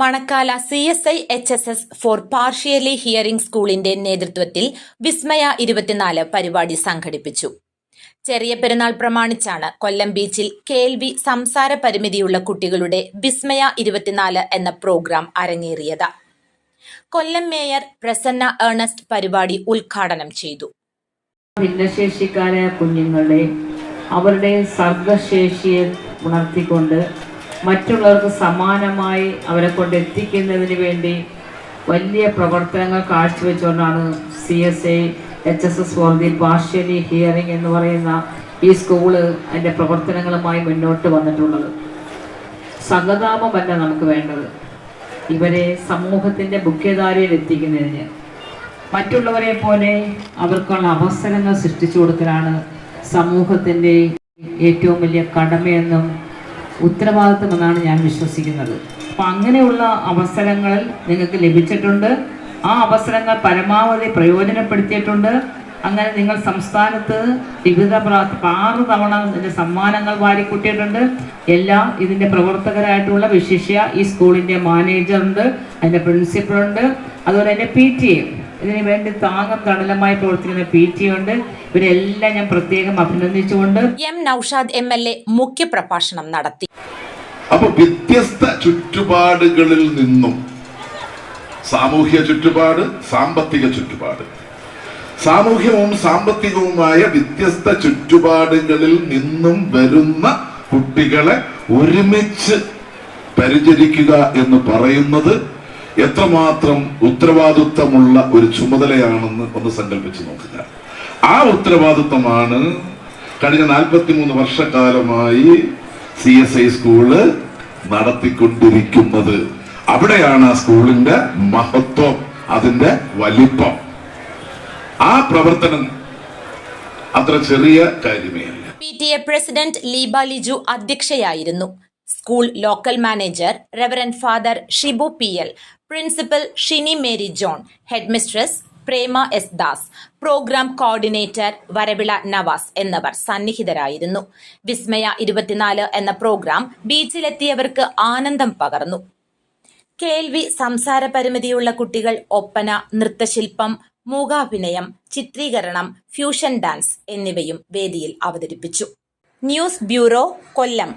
Manakkala C S I H S S for partially hearing സ്കൂളിന്റെ നേതൃത്വത്തിൽ വിസ്മയ ഇരുപത്തിനാല് പരിപാടി സംഘടിപ്പിച്ചു. ചെറിയ പെരുന്നാൾ പ്രമാണിച്ചാണ് കൊല്ലം ബീച്ചിൽ കേൾവി സംസാര പരിമിതിയുള്ള കുട്ടികളുടെ വിസ്മയ ഇരുപത്തിനാല് എന്ന പ്രോഗ്രാം അരങ്ങേറിയത്. കൊല്ലം മേയർ പ്രസന്ന ഏണസ്റ്റ് പരിപാടി ഉദ്ഘാടനം ചെയ്തു. ഭിന്നശേഷിക്കാരായ കുഞ്ഞുങ്ങളെ അവരുടെ സർഗശേഷിയെ ഉണർത്തിക്കൊണ്ട് മറ്റുള്ളവർക്ക് സമാനമായി അവരെ കൊണ്ട് എത്തിക്കുന്നതിന് വേണ്ടി വലിയ പ്രവർത്തനങ്ങൾ കാഴ്ചവെച്ചുകൊണ്ടാണ് C S I H S S for the partially hearing എന്ന് പറയുന്ന ഈ സ്കൂൾ അതിന്റെ പ്രവർത്തനങ്ങളുമായി മുന്നോട്ട് വന്നിട്ടുള്ളത്. സഹതാപമല്ല നമുക്ക് വേണ്ടത്. ഇവരെ സമൂഹത്തിന്റെ മുഖ്യധാരയിൽ എത്തിക്കുന്നതിന്. മറ്റുള്ളവരെ പോലെ അവർക്കുള്ള അവസരങ്ങൾ സൃഷ്ടിച്ചു കൊടുക്കലാണ് സമൂഹത്തിന്റെ ഏറ്റവും വലിയ കടമയെന്നും ഉത്തരവാദിത്വമെന്നാണ് ഞാൻ വിശ്വസിക്കുന്നത്. അപ്പം അങ്ങനെയുള്ള അവസരങ്ങൾ നിങ്ങൾക്ക് ലഭിച്ചിട്ടുണ്ട്. ആ അവസരങ്ങൾ പരമാവധി പ്രയോജനപ്പെടുത്തിയിട്ടുണ്ട്. അങ്ങനെ നിങ്ങൾ സംസ്ഥാനത്ത് വിവിധ ആറ് തവണ ഇതിന്റെ സമ്മാനങ്ങൾ വാരിക്കൂട്ടിയിട്ടുണ്ട്. എല്ലാം ഇതിന്റെ പ്രവർത്തകരായിട്ടുള്ള വിശിഷ്യ ഈ സ്കൂളിന്റെ മാനേജറുണ്ട് അതിന്റെ പ്രിൻസിപ്പളുണ്ട് അതുപോലെ തന്നെ പി ടി എ. ഇതിനു വേണ്ടി താങ്ങും തണലുമായി പ്രവർത്തിക്കുന്ന പി ടി ഉണ്ട്. ഇവരെല്ലാം ഞാൻ പ്രത്യേകം അഭിനന്ദിച്ചുകൊണ്ട് M Noushad M L A മുഖ്യപ്രഭാഷണം നടത്തി. അപ്പൊ വ്യത്യസ്ത ചുറ്റുപാടുകളിൽ നിന്നും സാമൂഹ്യ ചുറ്റുപാട് സാമ്പത്തിക ചുറ്റുപാട്. സാമൂഹ്യവും സാമ്പത്തികവുമായ വ്യത്യസ്ത ചുറ്റുപാടുകളിൽ നിന്നും വരുന്ന കുട്ടികളെ ഒരുമിച്ച് പരിചരിക്കുക എന്ന് പറയുന്നത് എത്രമാത്രം ഉത്തരവാദിത്വമുള്ള ഒരു ചുമതലയാണെന്ന് ഒന്ന് സങ്കല്പിച്ച് നോക്കുക. ആ ഉത്തരവാദിത്വമാണ് കഴിഞ്ഞ നാൽപ്പത്തിമൂന്ന് വർഷക്കാലമായി സി എസ് ഐ സ്കൂൾ നടത്തിക്കൊണ്ടിരിക്കുന്നത്. അവിടെയാണ് ആ സ്കൂളിന്റെ മഹത്വം അതിന്റെ വലിപ്പം. ആ പ്രവർത്തനം അത്ര ചെറിയ കാര്യമേ അല്ല. P T A president Leeba Liju അധ്യക്ഷയായിരുന്നു. School local manager reverend father Shibu P L principal Shini Mary John head mistress Prema S Das programme coordinator Varavila Navas എന്നിവർ സന്നിഹിതരായിരുന്നു. വിസ്മയ ഇരുപത്തിനാല് എന്ന പ്രോഗ്രാം ബീച്ചിലെത്തിയവർക്ക് ആനന്ദം പകർന്നു. കേൾവി സംസാര പരിമിതിയുള്ള കുട്ടികൾ ഒപ്പന നൃത്തശില്പം മൂകാഭിനയം ചിത്രീകരണം ഫ്യൂഷൻ ഡാൻസ് എന്നിവയും വേദിയിൽ അവതരിപ്പിച്ചു. News bureau Kollam.